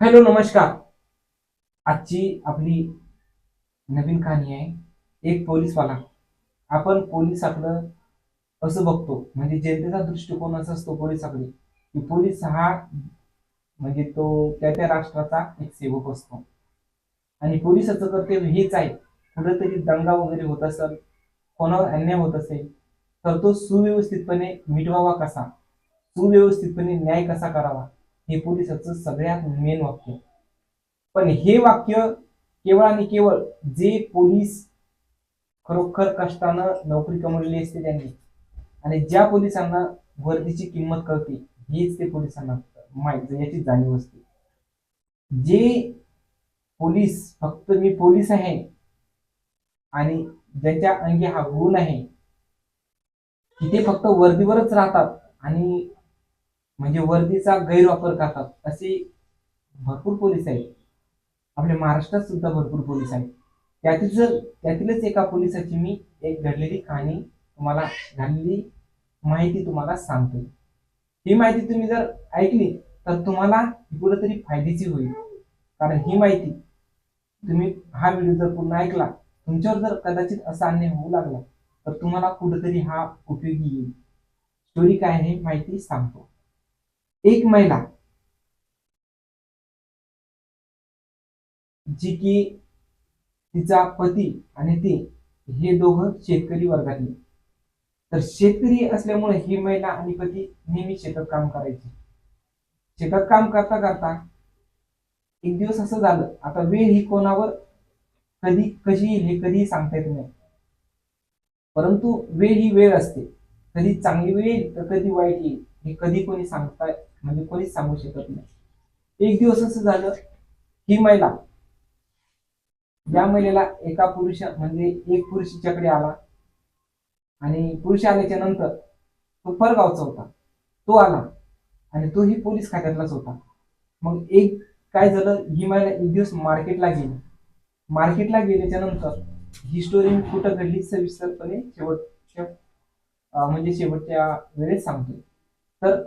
Hello नमस्कार. आजची आपली नवीन कहाणी आहे एक पोलीसवाला. आपण पोलिसाकडं असं बघतो म्हणजे जनतेचा दृष्टिकोन असा असतो पोलिसाकडे की पोलीस हा म्हणजे तो त्या त्या राष्ट्राचा एक सेवक असतो. आणि पोलिसाचं कर्तव्य हेच आहे कुठेतरी दंगा वगैरे होत असेल कोणावर अन्याय होत असेल तर तो सुव्यवस्थितपणे मिटवावा कसा? सुव्यवस्थितपणे न्याय कसा करावा? हे पोलिसाचं सगळ्यात मेन वाक्य. पण हे वाक्य केवळ आणि केवळ जे पोलीस खरोखर कष्टानं नोकरी कमवलेली असते त्यांनी आणि ज्या पोलिसांना वर्दीची किंमत कळते हेच ते पोलिसांना माहीत म्हणजे याची जाणीव असते. जे पोलीस फक्त मी पोलीस आहे आणि ज्यांच्या अंगी हा गुण आहे की ते फक्त वर्दीवरच राहतात आणि म्हणजे वर्दीचा गैरवापर करतात. असे भरपूर पोलीस आहेत. आपल्या महाराष्ट्रात सुद्धा भरपूर पोलीस आहेत. त्यातील जर त्यातीलच एका पोलिसाची मी एक घडलेली कहाणी तुम्हाला घडलेली माहिती तुम्हाला सांगतो. ही माहिती तुम्ही जर ऐकली तर तुम्हाला कुठेतरी फायद्याची होईल. कारण ही माहिती तुम्ही हा व्हिडिओ जर पूर्ण ऐकला तुमच्यावर जर कदाचित असा अन्याय होऊ लागला तर तुम्हाला कुठेतरी हा उपयोगी येईल. स्टोरी काय आहे माहिती सांगतो. एक महिला जी की तिचा पती आणि ती हे दोघं शेतकरी वर्गातले. तर शेतकरी असल्यामुळे ही महिला आणि पती नेहमी शेतात काम करायची. शेतात काम करता करता एक दिवस असं झालं आता वेळ ही कोणावर कधी कशी येईल हे कधीही सांगता येत नाही. परंतु वेळ ही वेळ असते. कधी चांगली वेळ येईल तर कधी वाईट येईल हे कधी कोणी सांगता म्हणजे कोणीच सांगू शकत नाही. एक दिवस असं झालं ही महिला या महिलेला एका पुरुष म्हणजे एक पुरुष तिच्याकडे आला आणि पुरुष आल्याच्यानंतर तो परगावचा होता. तो आला आणि तोही पोलीस खात्यातलाच होता. मग एक काय झालं ही महिला एक दिवस मार्केटला गेली. मार्केटला गेल्याच्यानंतर ही स्टोरी मी कुठं घडली सविस्तरपणे शेवटच्या म्हणजे शेवटच्या वेळेस सांगतोय. तर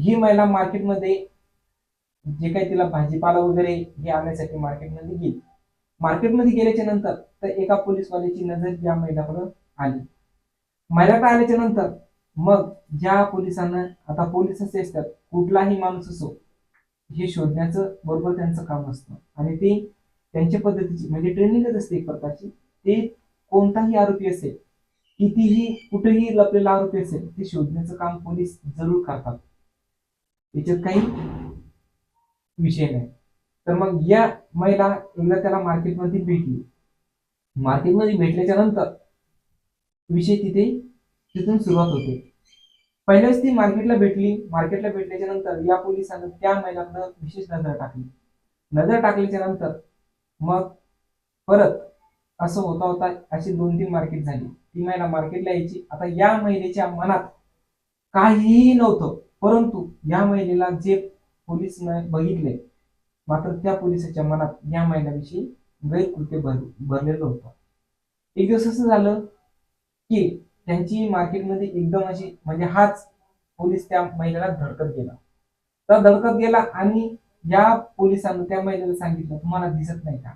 ही महिला मार्केटमध्ये जे काही तिला भाजीपाला वगैरे हे आणण्यासाठी मार्केटमध्ये गेली. मार्केटमध्ये गेल्याच्यानंतर तर एका पोलीसवाल्याची नजर या महिलाकडं आली. महिलाकडे आल्याच्यानंतर मग ज्या पोलिसांना आता पोलीस असतात कुठलाही माणूस असो हे शोधण्याचं बरोबर त्यांचं काम असतं. आणि ते त्यांच्या पद्धतीची म्हणजे ट्रेनिंगच असते एक प्रकारची. ते कोणताही आरोपी असेल कितीही कुठेही लपलेला आरोपी असेल ते शोधण्याचं काम पोलीस जरूर करतात. याच्यात काही विषय नाही. तर मग या महिला एकदा त्याला मार्केटमध्ये भेटली. मार्केटमध्ये भेटल्याच्या नंतर विषय तिथे तिथून सुरुवात होते. पहिल्याच ती मार्केटला भेटली. मार्केटला भेटल्याच्या नंतर या पोलिसांना त्या महिलाकडं विशेष नजर टाकली. नजर टाकल्याच्या नंतर मग परत असं होता होता अशी दोन तीन मार्केट झाली. ती महिला मार्केटला यायची. आता या महिलेच्या मनात काहीही नव्हतं. परंतु या महिलेला जे पोलीस बघितले मात्र त्या पोलिसाच्या मनात या महिलाविषयी गैरकृत्य भर भरलेलं होतं. एक दिवस असं झालं की त्यांची मार्केटमध्ये एकदम अशी म्हणजे हाच पोलीस त्या महिलेला धडकत गेला. तर धडकत गेला आणि या पोलिसांनी त्या महिलेला सांगितलं तुम्हाला दिसत नाही का?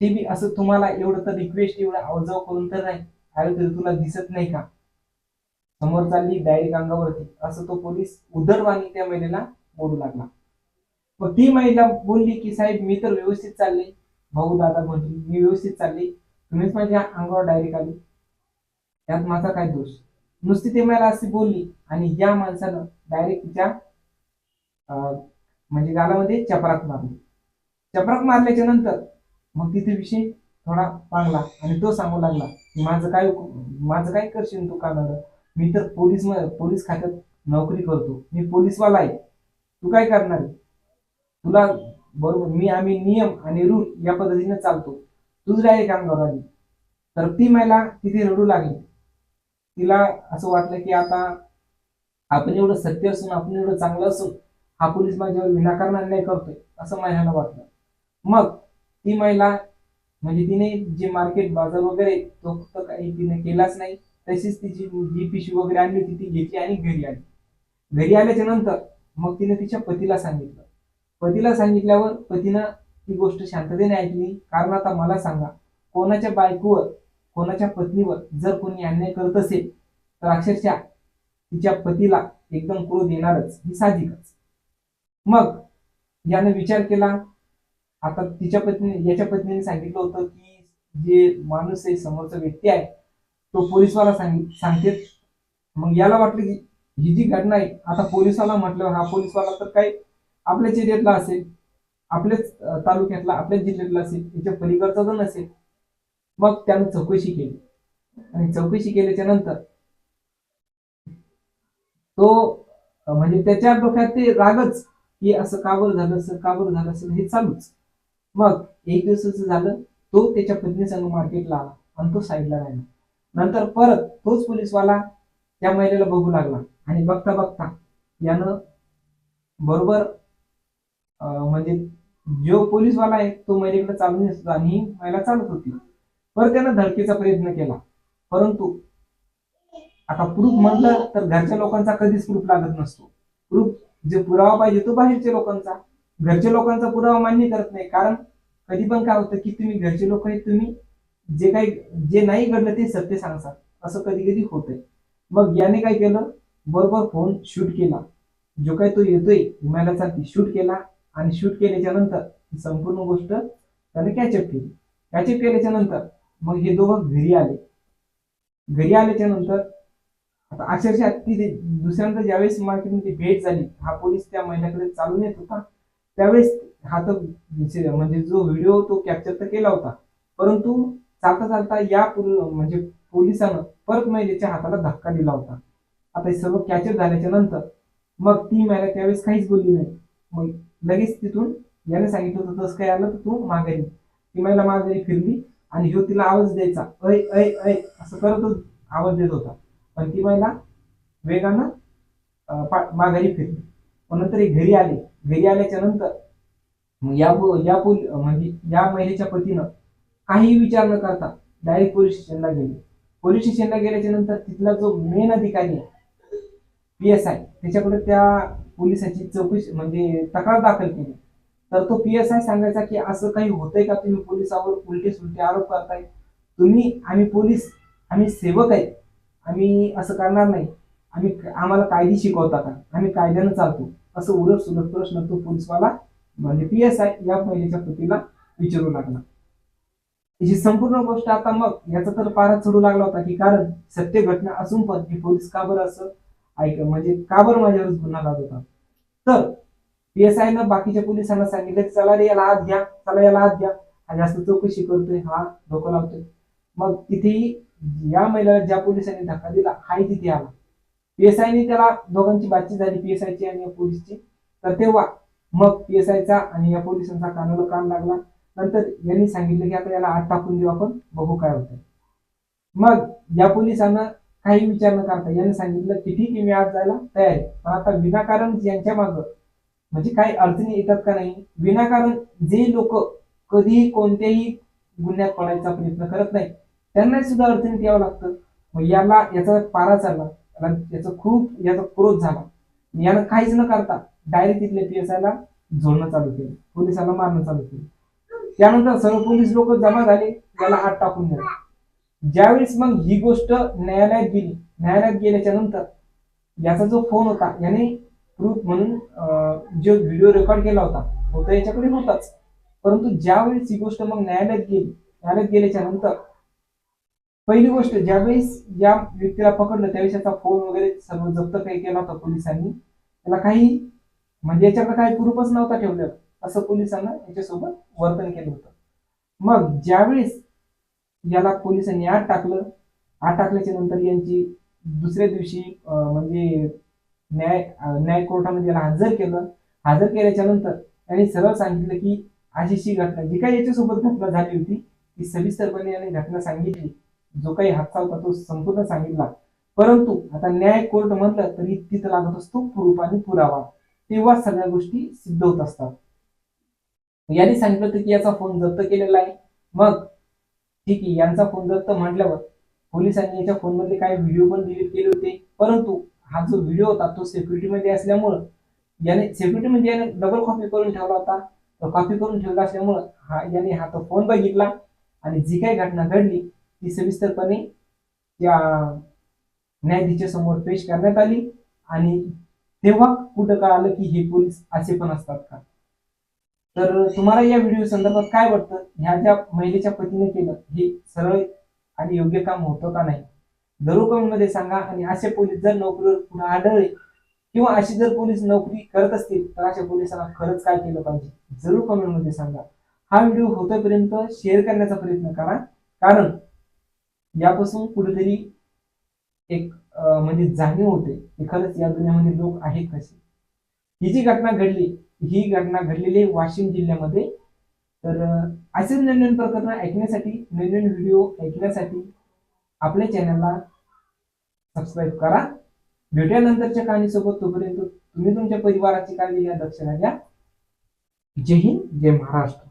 ते बी असं तुम्हाला एवढं तर रिक्वेस्ट एवढं अवजाव करून तर नाही. अरे तुला दिसत नाही का? समोर चालली डायरेक्ट अंगावरती. असं तो पोलीस उदरवाणी त्या महिलेला बोलू लागला. मग ती महिला बोलली की साहेब मी तर व्यवस्थित चालले. भाऊ दादा म्हटली मी व्यवस्थित चालली. तुम्हीच माझ्या अंगावर डायरेक्ट आली. त्यात माझा काय दोष? नुसती ते महिला अशी बोलली आणि या माणसानं डायरेक्ट तिच्या अं, म्हणजे गालामध्ये चपराक मारली. चपराक मारल्याच्या नंतर मग तिथे विषय थोडा पांगला आणि तो सांगू लागला माझं काय माझं काय करशील तू कानावर? मी तर पोलीस पोलीस खात्यात नोकरी करतो. मी पोलीसवाला आहे. तू काय करणार? तुला बरोबर मी आम्ही नियम आणि रूल या पद्धतीने चालतो. तूच डायरेक्ट काम आली तर ती महिला तिथे रडू लागली. तिला असं वाटलं की आता आपण एवढं सत्य असून आपण एवढं चांगलं असून हा पोलीस माझ्यावर विनाकारण अन्याय करतोय असं महिलांना वाटलं. मग ती महिला म्हणजे तिने जे मार्केट बाजार वगैरे तो फक्त काही तिने केलाच नाही. तशीच तिची जी पिशवी वगैरे आणली होती ती घेतली आणि घरी आली. घरी आल्याच्यानंतर मग तिने तिच्या पतीला सांगितलं. पतीला सांगितल्यावर पतीनं ती गोष्ट शांततेने ऐकली. कारण आता मला सांगा कोणाच्या बायकोवर कोणाच्या पत्नीवर जर कोणी अन्याय करत असेल तर अक्षरशः तिच्या पतीला एकदम क्रोध येणारच. ही साहजिकच. मग यानं विचार केला. आता तिच्या पत्नी याच्या पत्नीने सांगितलं होतं की जे माणूस आहे समोरचा व्यक्ती आहे तो पोलिसवाला सांग सांगते. मग याला वाटलं की ही जी घटना आहे आता पोलिसवाला म्हटलं हा पोलीसवाला तर काही आपल्याच एरियातला असेल आपल्याच तालुक्यातला आपल्याच जिल्ह्यातला असेल याच्या पलीकडचा जण असेल. मग त्यानं चौकशी केली. आणि चौकशी केल्याच्यानंतर तो म्हणजे त्याच्या डोक्यात ते रागच की असं काबर झालं असं का बरं झालं असं हे चालूच. मग एक दिवसाचं झालं तो त्याच्या पत्नी संग मार्केटला आला आणि तो साईडला राहिला. नंतर परत तोच पोलीसवाला त्या महिलेला बघू लागला. आणि बघता बघता यानं बरोबर अं, म्हणजे जो पोलीसवाला आहे तो महिलेकडे चालून येत आणि ही महिला चालत होती. परत त्यानं धडकेचा प्रयत्न केला. परंतु आता प्रूफ म्हणलं तर घरच्या लोकांचा कधीच प्रूफ लागत नसतो. प्रूफ जे पुरावा पाहिजे तो बाहेरच्या लोकांचा. घरच्या लोकांचा पुरावा मान्य करत नाही. कारण कधी पण काय होतं की तुम्ही घरचे लोक आहेत तुम्ही जे काही जे नाही घडलं ते सत्य सांगतात असं कधी कधी होतंय. मग याने काय केलं? बरोबर फोन शूट केला. जो काय तो येतोय हिमालयाचा शूट केला आणि शूट केल्याच्यानंतर संपूर्ण गोष्ट त्याने कॅचअप केली. कॅचअप केल्याच्यानंतर मग हे दोघं घरी आले. घरी आल्याच्यानंतर आता अक्षरशः ती दुसऱ्यांदा ज्यावेळेस मार्केटमध्ये भेट झाली हा पोलीस त्या महिन्याकडे चालून येत होता. त्यावेळेस हा तर म्हणजे जो व्हिडिओ तो कॅप्चर तर केला होता. परंतु चालता चालता या पुल- म्हणजे पोलिसानं परत महिलेच्या हाताला धक्का दिला होता. आता हे सर्व कॅचर झाल्याच्यानंतर मग ती महिला त्यावेळेस काहीच बोलली नाही. मग लगेच तिथून याने सांगितलं होतं तसं काय आलं तर तू माघारी ती महिला माघारी फिरली आणि ह्यो तिला आवाज द्यायचा ऐ ऐ ऐ असं करतच आवाज देत होता. पण ती महिला वेगानं पा- माघारी फिरली. पण नंतर हे घरी आले. घरी आल्याच्यानंतर या या पोल म्हणजे या महिलेच्या पतीनं काही विचार न करता डायरेक्ट पोलीस स्टेशनला गेले. पोलीस स्टेशनला गेल्याच्यानंतर तिथला जो मेन अधिकारी आहे पी एस आय त्याच्याकडे त्या पोलिसाची चौकशी म्हणजे तक्रार दाखल केली. तर तो पी एस आय सांगायचा की असं काही होतंय का? तुम्ही पोलिसावर उलटे सुलटे आरोप करताय. तुम्ही आम्ही पोलीस आम्ही सेवक आहे. आम्ही असं करणार नाही. आम्ही आम्हाला कायदे शिकवता का? आम्ही कायद्यानं चालतो. असं उलट सुलट प्रश्न तो पोलीसवाला म्हणजे पी एस आय या महिलेच्या पतीला विचारू लागला. ही संपूर्ण गोष्ट आता मग याचा तर पारा चढू लागला होता की कारण सत्य घटना असून पण हे पोलीस का बरं असं? ऐक म्हणजे का बरं माझ्यावरच गुन्हा लागत होता? तर पी एस आय न बाकीच्या पोलिसांना सांगितलं की चला रे याला आत घ्या चला याला आत घ्या. हा जास्त चौकशी करतोय हा डोकं लावतोय. मग तिथेही या महिलाला ज्या पोलिसांनी धक्का दिला हाही तिथे आला. पीएसआयने त्याला दोघांची बातचीत झाली पीएसआयची आणि या पोलीसची. तर तेव्हा मग पीएसआयचा आणि या पोलिसांचा कानाला कान लागला. नंतर यांनी सांगितलं की आता याला आत टाकून देऊ आपण बघू काय होतं मग या पोलिसांना काही विचार न करता यांनी सांगितलं की ठीक आहे मी आत जायला तयार आहे. पण आता विनाकारण यांच्या मागं म्हणजे काही अडचणी येतात का नाही? विनाकारण जे लोक कधीही कोणत्याही गुन्ह्यात पडायचा प्रयत्न करत नाही त्यांना सुद्धा अडचणीत यावं लागतं. मग याला याचा पारा चालला. याला याचा खूप याचा क्रोध झाला. यानं काहीच न करता डायरेक्ट तिथल्या पी एस आयला झोडणं चालू केलं. पोलिसांना मारणं चालू केलं. त्यानंतर सर्व पोलीस लोक जमा झाले त्याला हात टाकून दिला. ज्यावेळेस मग ही गोष्ट न्यायालयात गेली न्यायालयात गेल्याच्यानंतर याचा जो फोन होता याने प्रूफ म्हणून जो व्हिडिओ रेकॉर्ड केला होता तो तर याच्याकडे होताच परंतु ज्यावेळेस ही गोष्ट मग न्यायालयात गेली न्यायालयात गेल्याच्यानंतर पहिली गोष्ट ज्यावेळेस या व्यक्तीला पकडलं त्यावेळेस त्याचा फोन वगैरे सर्व जप्त काही केला होता पोलिसांनी. त्याला काही म्हणजे याच्याकडे काही प्रूफच नव्हता ठेवलेला. असं पोलिसांना याच्यासोबत वर्तन केलं होतं. मग ज्यावेळेस याला पोलिसांनी आत टाकलं आत टाकल्याच्या नंतर यांची दुसऱ्या दिवशी म्हणजे न्याय न्याय कोर्टामध्ये याला हजर केलं. हजर केल्याच्यानंतर त्यांनी सरळ सांगितलं की अशीशी घटना जी काही याच्यासोबत घटना झाली होती ती सविस्तरपणे याने घटना सांगितली. जो काही हादसा होता तो संपूर्ण सांगितला. परंतु आता न्याय कोर्ट म्हटलं तरी तिथं लागत असतो प्रूफ आणि पुरावा. तेव्हा सगळ्या गोष्टी सिद्ध होत असतात. यांनी सांगितलं होतं की याचा फोन जप्त केलेला आहे. मग ठीक आहे यांचा फोन जप्त म्हटल्यावर पोलिसांनी याच्या फोनमधले काही व्हिडिओ पण डिलीट केले होते. परंतु हा जो व्हिडिओ होता तो सेक्युरिटीमध्ये मध्ये असल्यामुळं याने सिक्युरिटी याने डबल कॉपी करून ठेवला होता. तो कॉपी करून ठेवला असल्यामुळं हा याने हा तो फोन बघितला आणि जी काही घटना घडली ती सविस्तरपणे त्या न्यायाधीशा समोर पेश करण्यात आली आणि तेव्हा कुठं कळालं की हे पोलीस असे पण असतात का? तर तुम्हाला या व्हिडिओ संदर्भात काय वाटतं? ह्या ज्या महिलेच्या पतीने केलं हे सरळ आणि योग्य काम होतं का नाही? जरूर कमेंटमध्ये सांगा. आणि असे पोलीस जर नोकरीवर पुन्हा आढळले किंवा अशी जर पोलीस नोकरी करत असतील तर अशा पोलिसांना खरंच काय केलं पाहिजे? जरूर कमेंटमध्ये सांगा. हा व्हिडिओ होतोपर्यंत शेअर करण्याचा प्रयत्न करा. कारण यापासून कुठेतरी एक म्हणजे जाणीव होते की खरंच या दुनियामध्ये लोक आहेत कसे? ही जी घटना घडली ही घटना घडलेली आहे वाशिम जिल्ह्यामध्ये. तर असेच नवीन प्रकरण ऐकण्यासाठी नवीन व्हिडिओ ऐकण्यासाठी आपल्या चॅनलला सबस्क्राईब करा. भेटूया नंतरच्या कहाणीसोबत. तोपर्यंत तुम्ही तुमच्या परिवाराची काळजी घ्या दक्षिणा घ्या. जय हिंद जय महाराष्ट्र.